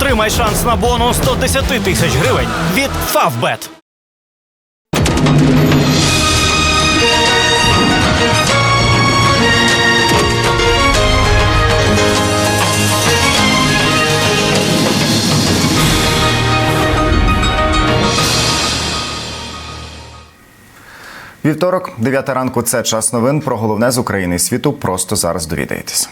Отримай шанс на бонус 110 тисяч гривень від Favbet. Вівторок, 9 ранку. Це час новин про головне з України і світу. Просто зараз довідаєтесь.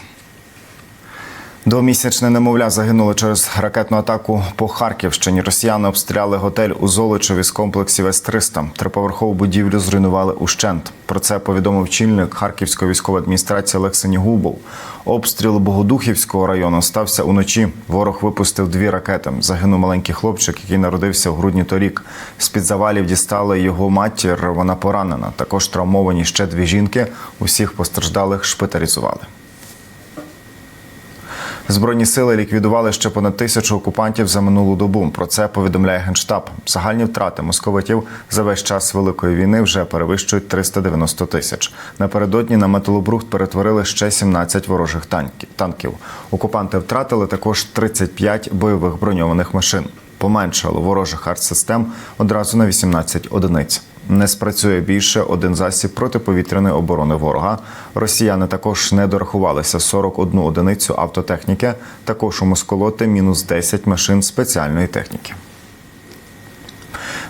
Двомісячне немовля загинуло через ракетну атаку по Харківщині. Росіяни обстріляли готель у Золочеві з комплексів С-300. Триповерхову будівлю зруйнували ущент. Про це повідомив чільник Харківської військової адміністрації Олег Сенігубов. Обстріл Богодухівського району стався уночі. Ворог випустив дві ракети. Загинув маленький хлопчик, який народився в грудні торік. З під завалів дістали його матір. Вона поранена. Також травмовані ще дві жінки. Усіх постраждалих шпиталізували. Збройні сили ліквідували ще понад тисячу окупантів за минулу добу. Про це повідомляє генштаб. Загальні втрати московитів за весь час великої війни вже перевищують 390 тисяч. Напередодні на металобрухт перетворили ще 17 ворожих танків. Окупанти втратили також 35 бойових броньованих машин. Поменшало ворожих артсистем одразу на 18 одиниць. Не спрацює більше один засіб протиповітряної оборони ворога. Росіяни також не дорахувалися 41 одиницю автотехніки. Також у Москолоти мінус 10 машин спеціальної техніки.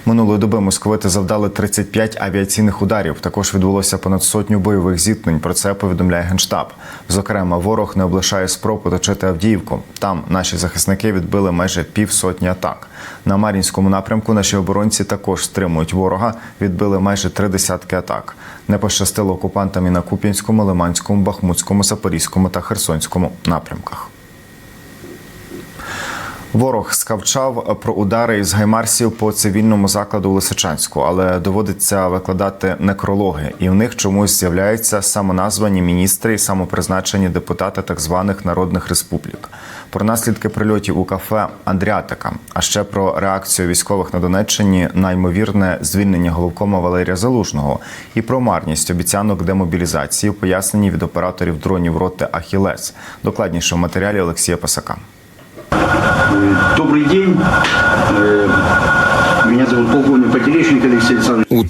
Минулої доби московити завдали 35 авіаційних ударів. Також відбулося понад сотню бойових зіткнень. Про це повідомляє генштаб. Зокрема, ворог не облишає спроб оточити Авдіївку. Там наші захисники відбили майже півсотні атак. На Мар'їнському напрямку наші оборонці також стримують ворога. Відбили майже три десятки атак. Не пощастило окупантам і на Куп'янському, Лиманському, Бахмутському, Запорізькому та Херсонському напрямках. Ворог скавчав про удари із гаймарсів по цивільному закладу Лисичанську, але доводиться викладати некрологи, і в них чомусь з'являються самоназвані міністри і самопризначені депутати так званих народних республік. Про наслідки прильотів у кафе Андріатика, а ще про реакцію військових на Донеччині на ймовірне звільнення головкома Валерія Залужного і про марність обіцянок демобілізації, пояснені від операторів дронів роти Ахілес. Докладніше в матеріалі Олексія Пасака. Добрый день.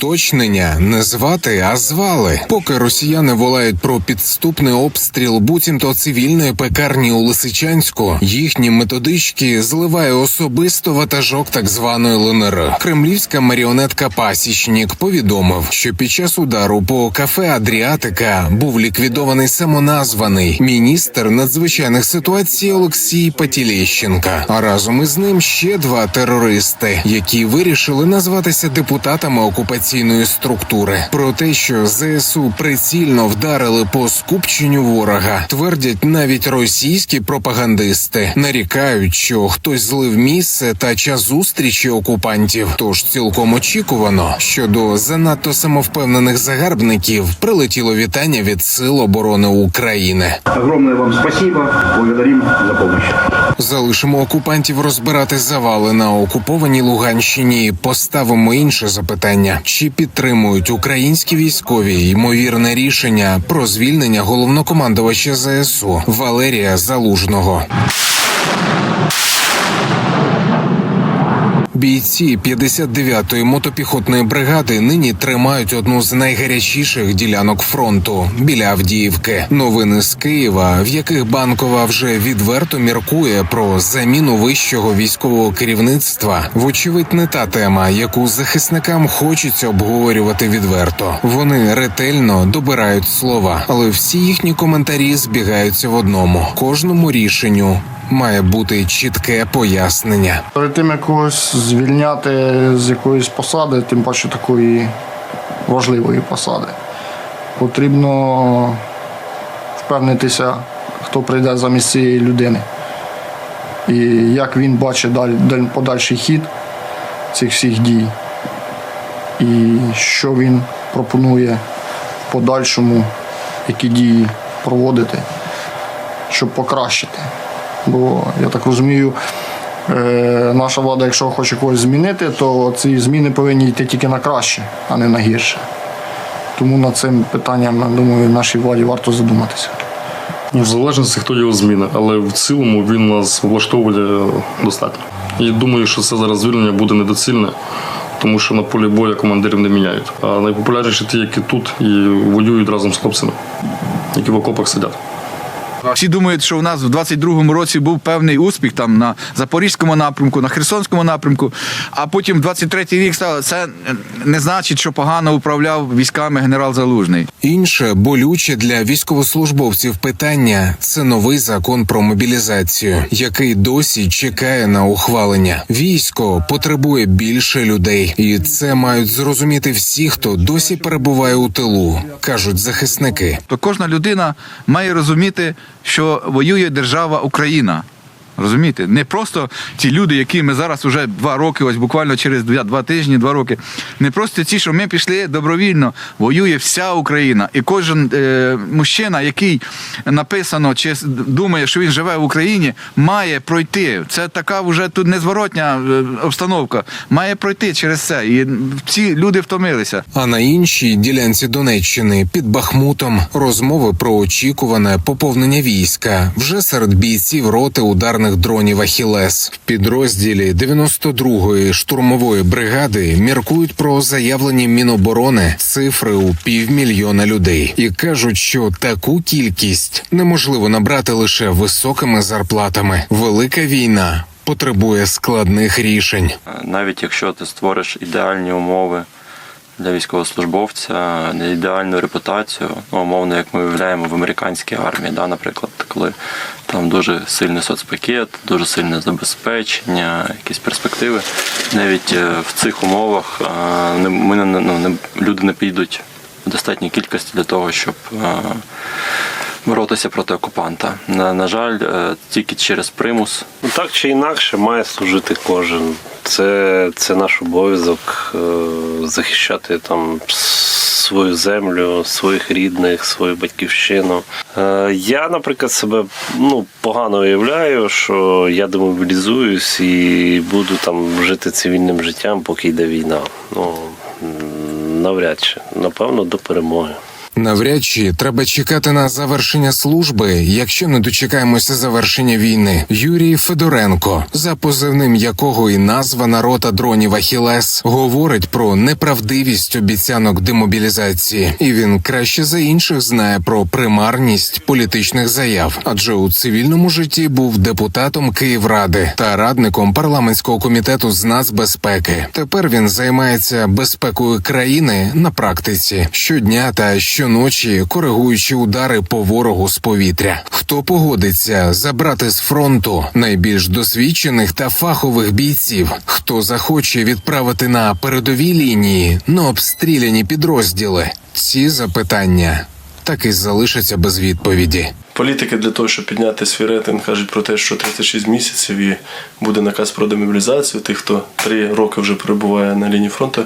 Уточнення не звати, а звали. Поки росіяни волають про підступний обстріл буцімто цивільної пекарні у Лисичанську, їхні методички зливає особисто ватажок так званої ЛНР. Кремлівська маріонетка Пасічнік повідомив, що під час удару по кафе Адріатика був ліквідований самоназваний міністр надзвичайних ситуацій Олексій Патілєщенка. А разом із ним ще два терористи, які вирішили назватися депутатами окупаційної структури. Про те, що ЗСУ прицільно вдарили по скупченню ворога, твердять навіть російські пропагандисти, нарікають, що хтось злив місце та час зустрічі окупантів. Тож цілком очікувано, що до занадто самовпевнених загарбників прилетіло вітання від Сил оборони України. Огромное вам спасибо. Благодарим за помощь. Залишимо окупантів розбирати завали на окупованій Луганщині. Поставимо інше запитання: чи підтримують українські військові ймовірне рішення про звільнення головнокомандувача ЗСУ Валерія Залужного? Бійці 59-ї мотопіхотної бригади нині тримають одну з найгарячіших ділянок фронту біля Авдіївки. Новини з Києва, в яких банкова вже відверто міркує про заміну вищого військового керівництва. Вочевидь, не та тема, яку захисникам хочеться обговорювати відверто. Вони ретельно добирають слова, але всі їхні коментарі збігаються в одному: кожному рішенню має бути чітке пояснення. Перед тим як звільняти з якоїсь посади, тим паче такої важливої посади, потрібно впевнитися, хто прийде замість цієї людини. І як він бачить даль- подальший хід цих всіх дій, і що він пропонує в подальшому, які дії проводити, щоб покращити. Бо я так розумію, е, наша влада, якщо хоче когось змінити, то ці зміни повинні йти тільки на краще, а не на гірше. Тому над цим питанням, я думаю, нашій владі варто задуматися. Ну, в залежності, хто його зміни, але в цілому він нас влаштовує достатньо. І думаю, що це зараз звільнення буде недоцільне, тому що на полі бою командирів не міняють. А найпопулярніші ті, які тут і воюють разом з хлопцями, які в окопах сидять. Всі думають, що в нас в 22-му році був певний успіх там на Запорізькому напрямку, на Херсонському напрямку, а потім 23-й рік стало. Це не значить, що погано управляв військами генерал Залужний. Інше болюче для військовослужбовців питання це новий закон про мобілізацію, який досі чекає на ухвалення. Військо потребує більше людей, і це мають зрозуміти всі, хто досі перебуває у тилу, кажуть захисники. То кожна людина має розуміти, що воює держава Україна. Розумієте, не просто ті люди, які ми зараз вже два роки, ось буквально через два, два тижні, два роки. Не просто ті, що ми пішли добровільно, воює вся Україна. І кожен е, мужчина, який написано чи думає, що він живе в Україні, має пройти. Це така вже тут незворотня е, обстановка. Має пройти через це. І ці люди втомилися. А на іншій ділянці Донеччини під Бахмутом розмови про очікуване поповнення війська вже серед бійців роти ударних дронів Ахілес в підрозділі 92-ї штурмової бригади міркують про заявлені Міноборони цифри у півмільйона людей і кажуть, що таку кількість неможливо набрати лише високими зарплатами. Велика війна потребує складних рішень. навіть якщо ти створиш ідеальні умови для військовослужбовця, не ідеальну репутацію, ну, умовно, як ми виявляємо в американській армії, да, наприклад, коли там дуже сильний соцпакет, дуже сильне забезпечення, якісь перспективи. Навіть е, в цих умовах е, ми ну, люди не підуть в достатній кількості для того, щоб е, боротися проти окупанта. На, на жаль, тільки через примус Ну, так чи інакше має служити кожен. Це, це наш обов'язок е, захищати там свою землю, своїх рідних, свою батьківщину. Е, я, наприклад, себе ну, погано уявляю, що я демобілізуюсь і буду там жити цивільним життям, поки йде війна. Ну, навряд чи. Напевно, до перемоги. Навряд чи треба чекати на завершення служби, якщо не дочекаємося завершення війни. Юрій Федоренко, за позивним якого і назва рота дронів Ахілес, говорить про неправдивість обіцянок демобілізації, і він краще за інших знає про примарність політичних заяв, адже у цивільному житті був депутатом Київради та радником парламентського комітету з нацбезпеки. Тепер він займається безпекою країни на практиці щодня та щоночі, коригуючи удари по ворогу з повітря. Хто погодиться забрати з фронту найбільш досвідчених та фахових бійців? Хто захоче відправити на передові лінії на обстріляні підрозділи? Ці запитання так і залишаться без відповіді. Політики для того, щоб підняти свій рейтинг, кажуть про те, що 36 місяців і буде наказ про демобілізацію. Тих, хто три роки вже перебуває на лінії фронту,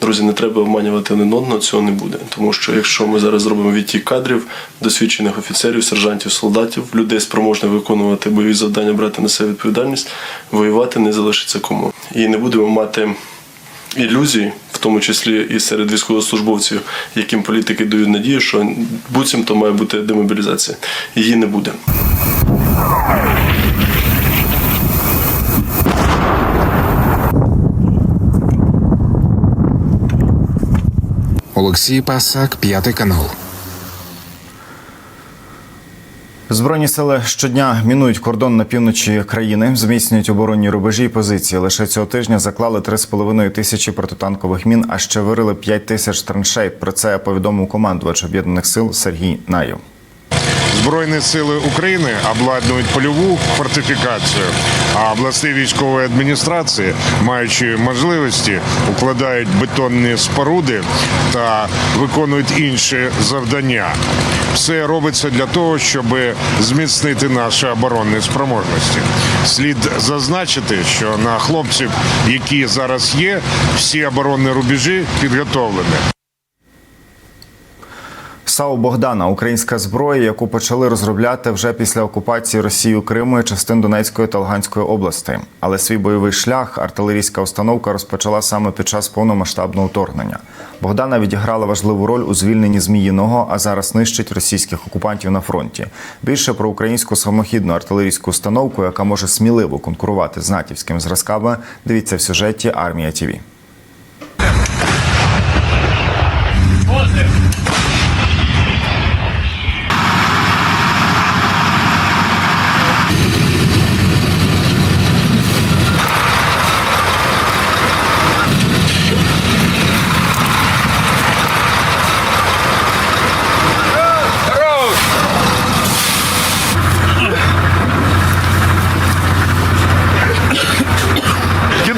друзі, не треба обманювати один одного, цього не буде. Тому що якщо ми зараз зробимо відтік кадрів, досвідчених офіцерів, сержантів, солдатів, людей спроможних виконувати бойові завдання, брати на себе відповідальність, воювати не залишиться кому. І не будемо мати ілюзій, в тому числі і серед військовослужбовців, яким політики дають надію, що буцімто має бути демобілізація. Її не буде. Олексій Пасак, п'ятий канал. Збройні сили щодня мінують кордон на півночі країни, зміцнюють оборонні рубежі і позиції. Лише цього тижня заклали 3,5 тисячі протитанкових мін, а ще вирили 5 тисяч траншей. Про це повідомив командувач об'єднаних сил Сергій Наєв. Збройні сили України обладнують польову фортифікацію, а обласні військові адміністрації, маючи можливості, укладають бетонні споруди та виконують інші завдання. Все робиться для того, щоб зміцнити наші оборонні спроможності. Слід зазначити, що на хлопців, які зараз є, всі оборонні рубежі підготовлені. САУ Богдана українська зброя, яку почали розробляти вже після окупації Росією Криму і частин Донецької та Луганської областей. Але свій бойовий шлях артилерійська установка розпочала саме під час повномасштабного вторгнення. Богдана відіграла важливу роль у звільненні Зміїного, а зараз нищить російських окупантів на фронті. Більше про українську самохідну артилерійську установку, яка може сміливо конкурувати з натівськими зразками. Дивіться в сюжеті Армія ТІВІ.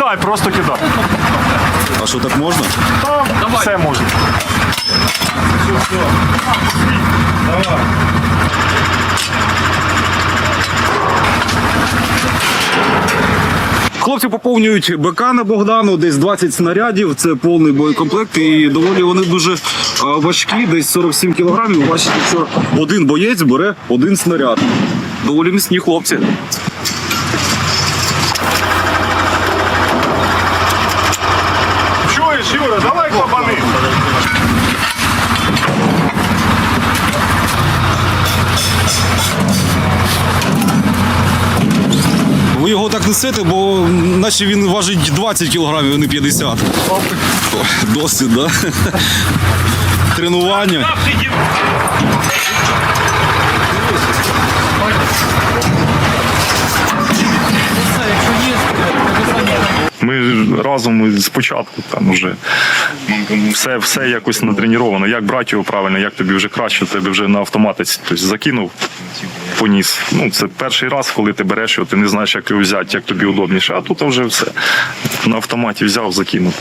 Кидай, просто кидай. А що так можна? Все можна. Хлопці поповнюють БК на Богдану, десь 20 снарядів, це повний боєкомплект, і доволі вони дуже е, важкі, десь 47 кілограмів. Бачите, що один боєць бере один снаряд. Доволі міцні хлопці. Чуєш, Юра, давай кабани. Ви його так несете, бо наче він важить 20 кілограмів, а не 50. Досвід, да? Тренування. Ми разом спочатку там вже все, все якось натреніровано. Як брати його правильно, як тобі вже краще, тебе вже на автоматиці тобто, закинув, поніс. Ну, це перший раз, коли ти береш його, ти не знаєш, як його взяти, як тобі удобніше. А тут вже все. На автоматі взяв, закинув.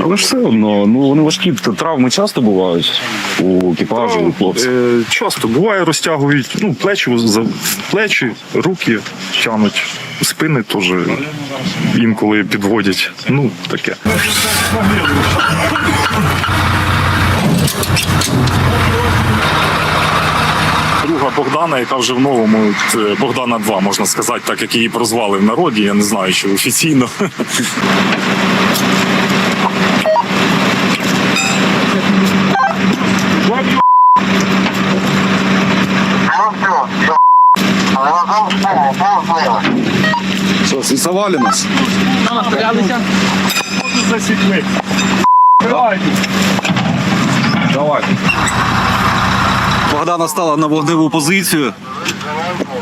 Але ж все одно, ну вони важкі. Травми часто бувають у екіпажу, у хлопців. Е, Часто буває, розтягують ну, плечі, плечі, руки тянуть, спини теж інколи підводять. Ну, таке. Друга Богдана, яка вже в новому Богдана 2, можна сказати, так як її прозвали в народі. Я не знаю, чи офіційно. Що, сісавали нас? Засікли. Давай. Богдана стала на вогневу позицію.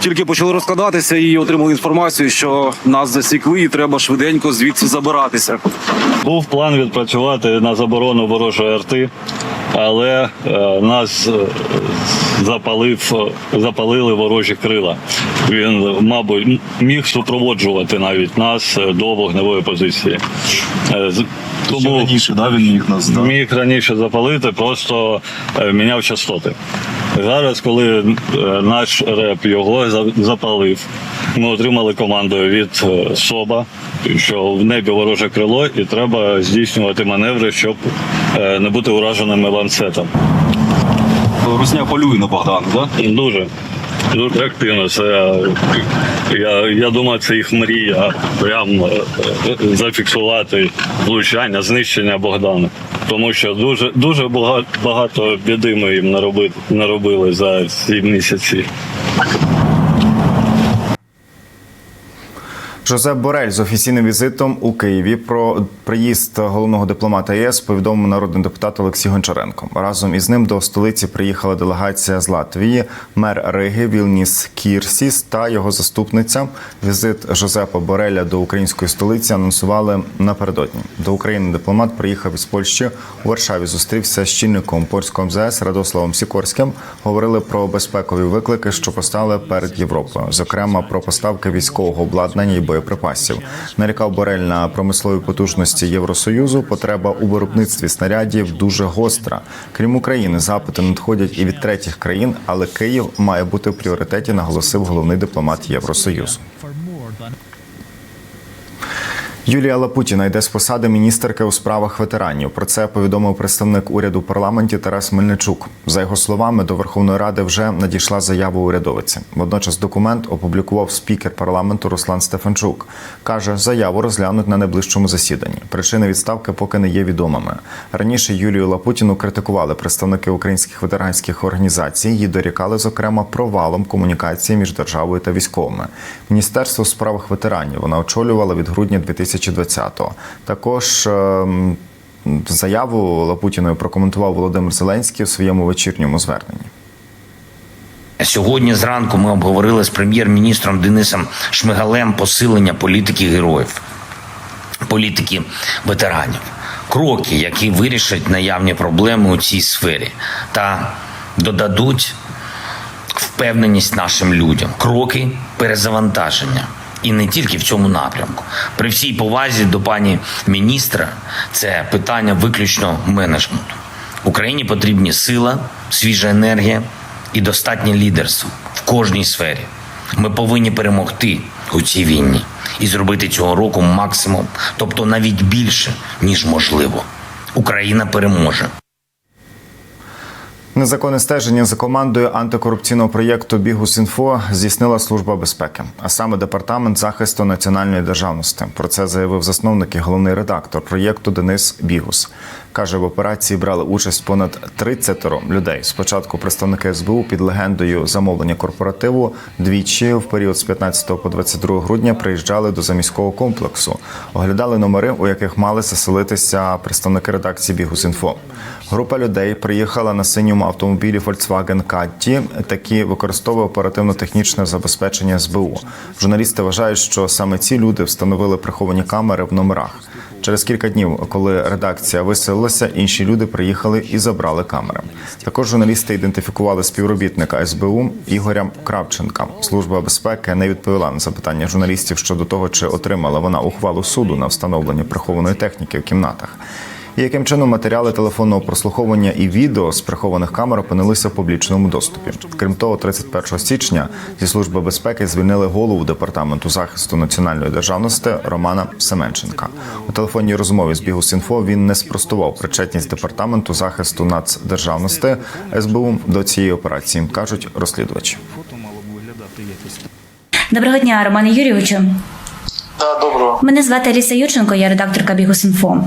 Тільки почали розкладатися і отримали інформацію, що нас засікли і треба швиденько звідси забиратися. Був план відпрацювати на заборону ворожої арти, але е, нас е, запалив, е, запалили ворожі крила. Він, мабуть, міг супроводжувати навіть нас до вогневої позиції. Тому раніше, да, він міг нас міг раніше запалити, просто е, міняв частоти. Зараз, коли е, наш реп його запалив, ми отримали команду від е, СОБа, що в небі вороже крило, і треба здійснювати маневри, щоб не бути ураженими ланцетом. Русня полює на Богдана, так? Дуже. Дуже активно. Це я, я думаю, це їх мрія прям е, е, зафіксувати влучання, знищення Богдана. Тому що дуже дуже багато, багато біди ми їм наробили, наробили за ці місяці. Жозеп Борель з офіційним візитом у Києві про приїзд головного дипломата ЄС повідомив народний депутат Олексій Гончаренко. Разом із ним до столиці приїхала делегація з Латвії, мер Риги Вілніс Кірсіс та його заступниця. Візит Жозепа Бореля до української столиці анонсували напередодні. До України дипломат приїхав із Польщі. У Варшаві зустрівся з чинником польського МЗС Радославом Сікорським. Говорили про безпекові виклики, що постали перед Європою, зокрема про поставки військового обладнання і боєприпасів. Нарікав Борель на промислові потужності Євросоюзу. Потреба у виробництві снарядів дуже гостра. Крім України, запити надходять і від третіх країн, але Київ має бути в пріоритеті, наголосив головний дипломат Євросоюзу. Юлія Лапутіна йде з посади міністерки у справах ветеранів. Про це повідомив представник уряду парламенті Тарас Мельничук. За його словами, до Верховної Ради вже надійшла заява урядовиці. Водночас документ опублікував спікер парламенту Руслан Стефанчук. каже, заяву розглянуть на найближчому засіданні. Причини відставки поки не є відомими. Раніше Юлію Лапутіну критикували представники українських ветеранських організацій. Її дорікали зокрема провалом комунікації між державою та військовими. Міністерство у справах ветеранів вона очолювала від грудня 2020-го. Також ем, заяву Лапутіною прокоментував Володимир Зеленський у своєму вечірньому зверненні. Сьогодні зранку ми обговорили з прем'єр-міністром Денисом Шмигалем посилення політики героїв, політики ветеранів, кроки, які вирішать наявні проблеми у цій сфері та додадуть впевненість нашим людям, кроки перезавантаження. І не тільки в цьому напрямку. При всій повазі до пані міністра, це питання виключно менеджменту. Україні потрібні сила, свіжа енергія і достатнє лідерство в кожній сфері. Ми повинні перемогти у цій війні і зробити цього року максимум, тобто навіть більше, ніж можливо. Україна переможе. Незаконне стеження за командою антикорупційного проєкту Бігус.Інфо здійснила служба безпеки, а саме департамент захисту національної державності. Про це заявив засновник і головний редактор проєкту Денис Бігус. Каже, в операції брали участь понад 30 людей. Спочатку представники СБУ під легендою замовлення корпоративу двічі в період з 15 по 22 грудня приїжджали до заміського комплексу, оглядали номери, у яких мали заселитися представники редакції Бігус.Інфо. Група людей приїхала на синьому автомобілі Volkswagen Caddy, Такі використовує оперативно-технічне забезпечення СБУ. Журналісти вважають, що саме ці люди встановили приховані камери в номерах. Через кілька днів, коли редакція виселилася, інші люди приїхали і забрали камери. Також журналісти ідентифікували співробітника СБУ Ігоря Кравченка. Служба безпеки не відповіла на запитання журналістів щодо того, чи отримала вона ухвалу суду на встановлення прихованої техніки в кімнатах. І яким чином матеріали телефонного прослуховування і відео з прихованих камер опинилися в публічному доступі. Крім того, 31 січня зі служби безпеки звільнили голову департаменту захисту національної державності Романа Семенченка. У телефонній розмові з Бігус.Інфо він не спростував причетність департаменту захисту нацдержавності СБУ до цієї операції, кажуть розслідувачі. Доброго дня, Романе Юрійовичу. Доброго. Мене звати Аліса Юченко, я редакторка Бігус.Інфо.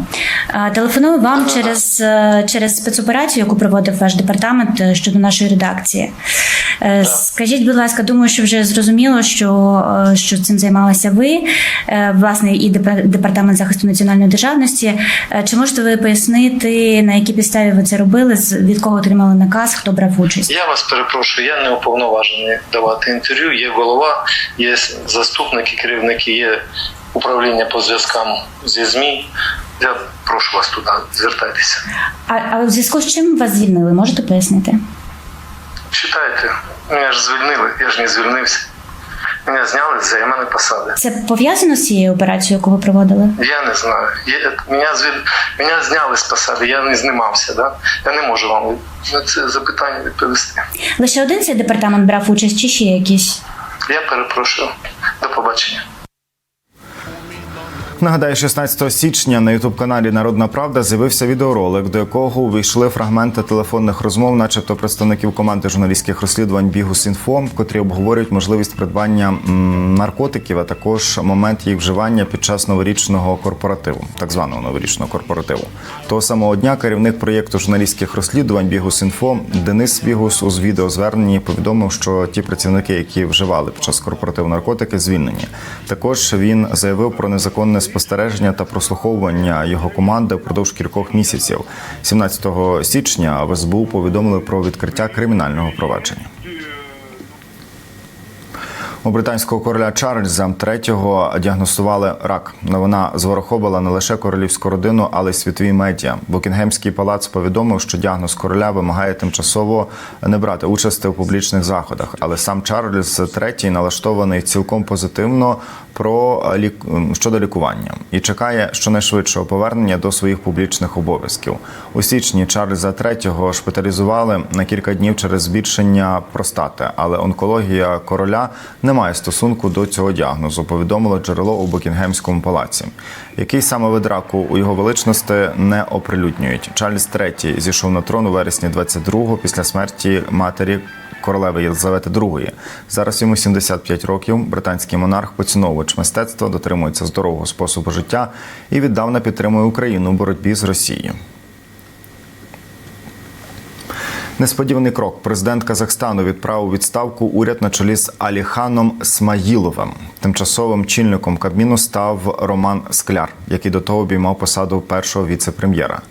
Телефоную вам через, е, через спецоперацію, яку проводив ваш департамент е, щодо нашої редакції. Е, Скажіть, будь ласка, думаю, що вже зрозуміло, що, що цим займалися ви, власне, і департамент захисту національної державності. Чи можете ви пояснити, на якій підставі ви це робили, від кого отримали наказ, хто брав участь? Я вас перепрошую, я не уповноважений давати інтерв'ю. Є голова, є заступники, керівники, є управління по зв'язкам зі ЗМІ. Я прошу вас туди, звертайтеся. А, а в зв'язку з чим вас звільнили? Можете пояснити? Читайте, мене ж звільнили, я ж не звільнився. Мене зняли з займаної посади. Це пов'язано з цією операцією, яку ви проводили? Я не знаю. Я, мене, звіль... мене зняли з посади, я не знімався. Да? Я не можу вам на це запитання відповісти. Лише один цей департамент брав участь, чи ще якісь? Я перепрошую. До побачення. Нагадаю, 16 січня на ютуб-каналі Народна Правда з'явився відеоролик, до якого увійшли фрагменти телефонних розмов, начебто представників команди журналістських розслідувань Бігус.Інфо, котрі обговорюють можливість придбання наркотиків, а також момент їх вживання під час новорічного корпоративу, так званого новорічного корпоративу. Того самого дня керівник проєкту журналістських розслідувань Бігус.Інфо Денис Бігус у відеозверненні повідомив, що ті працівники, які вживали під час корпоративу наркотики, звільнені. Також він заявив про незаконне спостереження та прослуховування його команди впродовж кількох місяців. 17 січня в СБУ повідомили про відкриття кримінального провадження. У британського короля Чарльза III діагностували рак. Новина зворохобила не лише королівську родину, але й світові медіа. Букінгемський палац повідомив, що діагноз короля вимагає тимчасово не брати участі у публічних заходах. Але сам Чарльз III налаштований цілком позитивно про е, лік... щодо лікування і чекає щонайшвидшого повернення до своїх публічних обов'язків. У січні Чарльза III шпиталізували на кілька днів через збільшення простати, але онкологія короля не має стосунку до цього діагнозу. Повідомило джерело у Букінгемському палаці. Який саме вид раку у його величності не оприлюднюють. Чарльз III зійшов на трон у вересні 22-го після смерті матері королеви Єлизавети II. Зараз йому 75 років. Британський монарх, поціновувач мистецтва, дотримується здорового способу життя і віддавна підтримує Україну у боротьбі з Росією. Несподіваний крок. Президент Казахстану відправив відставку уряд на чолі з Аліханом Смаїловим. Тимчасовим чільником Кабміну став Роман Скляр, який до того обіймав посаду першого віце-прем'єра.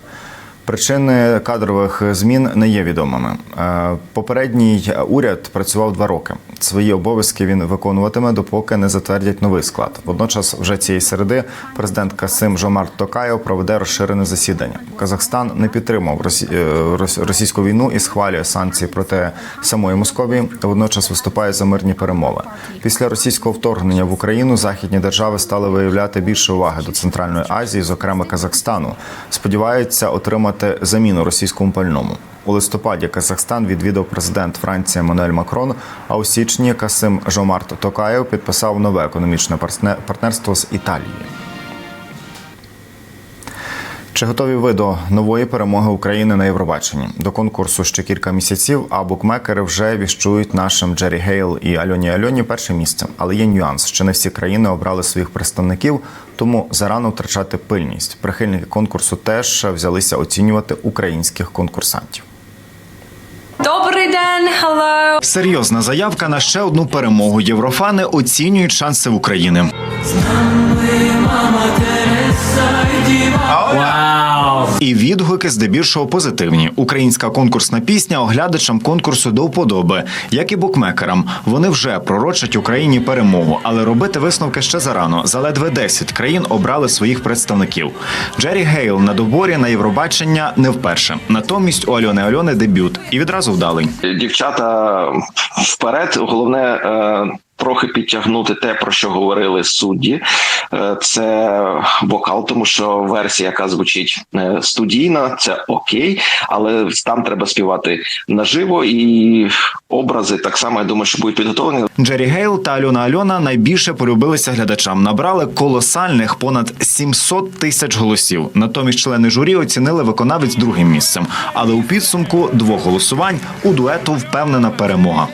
Причини кадрових змін не є відомими. Е, Попередній уряд працював два роки. Свої обов'язки він виконуватиме, допоки не затвердять новий склад. Водночас, вже цієї середи, президент Касим Жомарт Токаєв проведе розширене засідання. Казахстан не підтримав е, рос- російську війну і схвалює санкції проти самої Московії. Водночас виступає за мирні перемови. Після російського вторгнення в Україну західні держави стали виявляти більше уваги до Центральної Азії, зокрема Казахстану. Сподіваються отримати заміну російському пальному. У листопаді Казахстан відвідав президент Франції Еммануель Макрон. А у січні Касим Жомарт Токаєв підписав нове економічне партнерство з Італією. Чи готові ви до нової перемоги України на Євробаченні? До конкурсу ще кілька місяців, а букмекери вже віщують нашим Джері Гейл і Альоні Альоні перше місце. Але є нюанс, що не всі країни обрали своїх представників, тому зарано втрачати пильність. Прихильники конкурсу теж взялися оцінювати українських конкурсантів. Добрий день, hello! Серйозна заявка на ще одну перемогу. Єврофани оцінюють шанси України. І відгуки здебільшого позитивні. Українська конкурсна пісня оглядачам конкурсу до вподоби, як і букмекерам. Вони вже пророчать Україні перемогу, але робити висновки ще зарано. За ледве 10 країн обрали своїх представників. Джері Гейл на доборі на Євробачення не вперше. Натомість у Альони Альони дебют і відразу вдалий. дівчата вперед. Головне е, трохи підтягнути те, про що говорили судді. Е, Це вокал, тому що версія, яка звучить е, студійна, це окей, але там треба співати наживо і образи так само. Я думаю, що будуть підготовлені. Джері Гейл та Альона Альона найбільше полюбилися глядачам. Набрали колосальних понад 700 тисяч голосів. Натомість члени журі оцінили виконавець другим місцем. Але у підсумку двох голосувань у дуету впевнена перемога.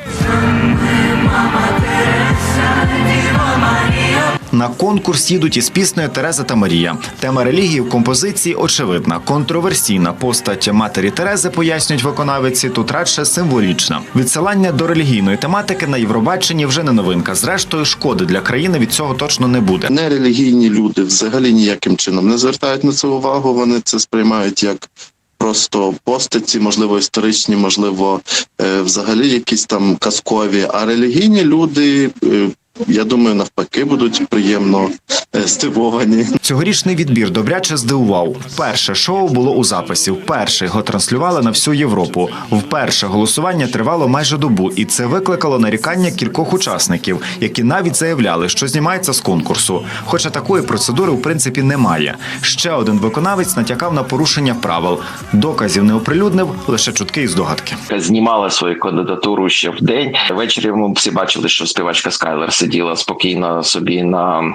На конкурс їдуть із піснею Тереза та Марія. Тема релігії в композиції очевидна. Контроверсійна постать матері Терези, пояснюють виконавиці, тут радше символічна. Відсилання до релігійної тематики на Євробаченні вже не новинка. Зрештою, шкоди для країни від цього точно не буде. Нерелігійні люди взагалі ніяким чином не звертають на це увагу. Вони це сприймають як. Просто постаті, можливо, історичні, можливо, е, взагалі якісь там казкові. А релігійні люди, е, я думаю, навпаки, будуть приємно е, здивовані. Цьогорічний відбір добряче здивував. Перше шоу було у записі. Вперше його транслювали на всю Європу. Вперше голосування тривало майже добу, і це викликало нарікання кількох учасників, які навіть заявляли, що знімається з конкурсу. Хоча такої процедури в принципі немає. Ще один виконавець натякав на порушення правил. Доказів не оприлюднив, лише чутки і здогадки. Знімала свою кандидатуру ще в день. Ввечері ми всі бачили, що співачка Скайлер сиділа спокійно собі на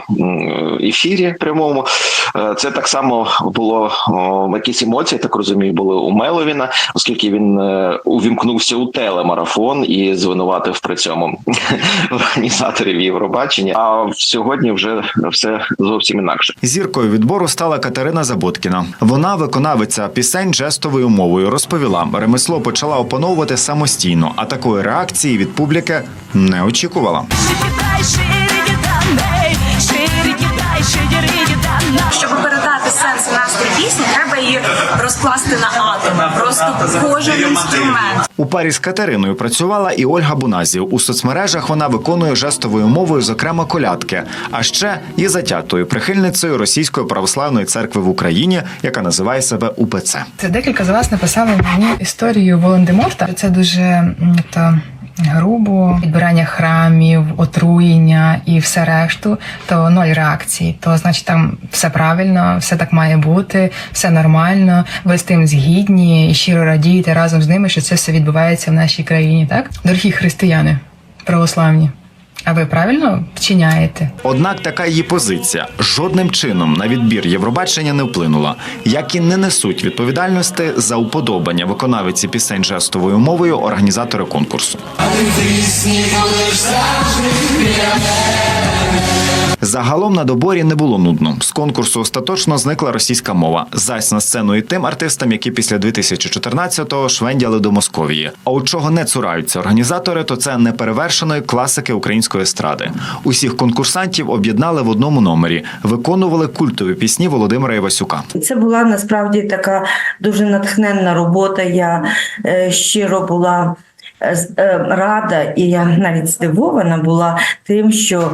ефірі прямому. Е, Це так само було якісь емоції, так розумію, були у Меловіна, оскільки він е, увімкнувся у телемарафон і звинуватив при цьому організаторів Євробачення. А сьогодні вже все зовсім інакше. Зіркою відбору стала Катерина Заботкіна. Вона виконавиця пісень жестовою мовою. Розповіла, ремесло почала опановувати самостійно, а такої реакції від публіки не очікувала. Щоб передати сенс і пісні, треба її розкласти на атоми. Просто кожен інструмент. У парі з Катериною працювала і Ольга Буназів. У соцмережах вона виконує жестовою мовою, зокрема колядки. А ще є затятою прихильницею Російської православної церкви в Україні, яка називає себе УПЦ. Це декілька з вас написали мені історію Волан-де-Морта. Це дуже то грубо, підбирання храмів, отруєння і все решту, то ноль реакції. То значить там все правильно, все так має бути, все нормально. Ви з тим згідні і щиро радієте разом з ними, що це все відбувається в нашій країні. Так, дорогі християни, православні. А ви правильно вчиняєте? Однак така її позиція жодним чином на відбір Євробачення не вплинула, як і не несуть відповідальності за уподобання виконавиці пісень жестовою мовою організатори конкурсу. Загалом на доборі не було нудно. З конкурсу остаточно зникла російська мова. Зась на сцену і тим артистам, які після 2014-го швендяли до Московії. А от чого не цураються організатори, то це неперевершеної класики української естради. Усіх конкурсантів об'єднали в одному номері, виконували культові пісні Володимира Івасюка. Це була насправді така дуже натхненна робота. Я е, щиро була. е, е, Рада, і я навіть здивована була тим, що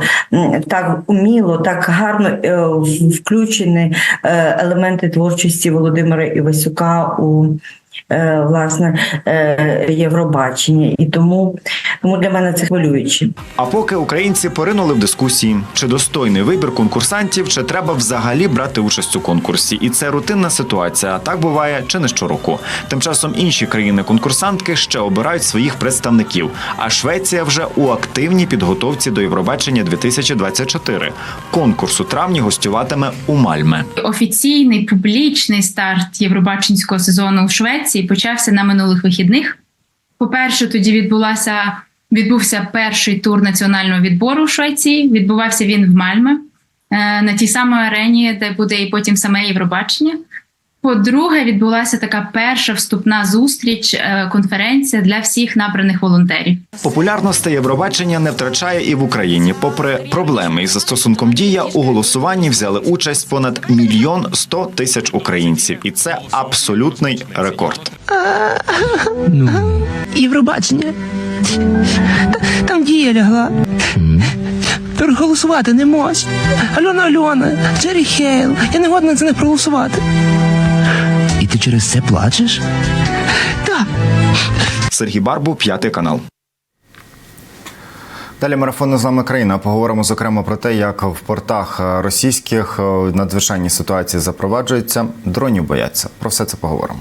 так уміло, так гарно включені елементи творчості Володимира Івасюка у власне е, Євробачення. І тому, тому для мене це хвилююче. А поки українці поринули в дискусії, чи достойний вибір конкурсантів, чи треба взагалі брати участь у конкурсі, і це рутинна ситуація. Так буває чи не щороку. Тим часом інші країни-конкурсантки ще обирають своїх представників. А Швеція вже у активній підготовці до Євробачення 2024. Конкурс у травні гостюватиме у Мальме. Офіційний публічний старт Євробаченського сезону у Швеції почався на минулих вихідних. По-перше, тоді відбулася відбувся перший тур національного відбору в Швеції. Відбувався він в Мальме е, на тій самій арені, де буде і потім саме Євробачення. По-друге, відбулася така перша вступна зустріч, е, конференція для всіх набраних волонтерів. Популярності Євробачення не втрачає і в Україні. Попри проблеми із застосунком дія, у голосуванні взяли участь понад мільйон сто тисяч українців, і це абсолютний рекорд. Євробачення. Там дія лягла. Проголосувати не можеш. Альона Альона, Джері Хейл. Я не годна за них проголосувати. І ти через це плачеш? Так. Сергій Барбу, п'ятий канал. Далі марафон з нами країна. Поговоримо зокрема про те, як в портах російських е, надзвичайні ситуації запроваджуються. Дронів бояться. Про все це поговоримо.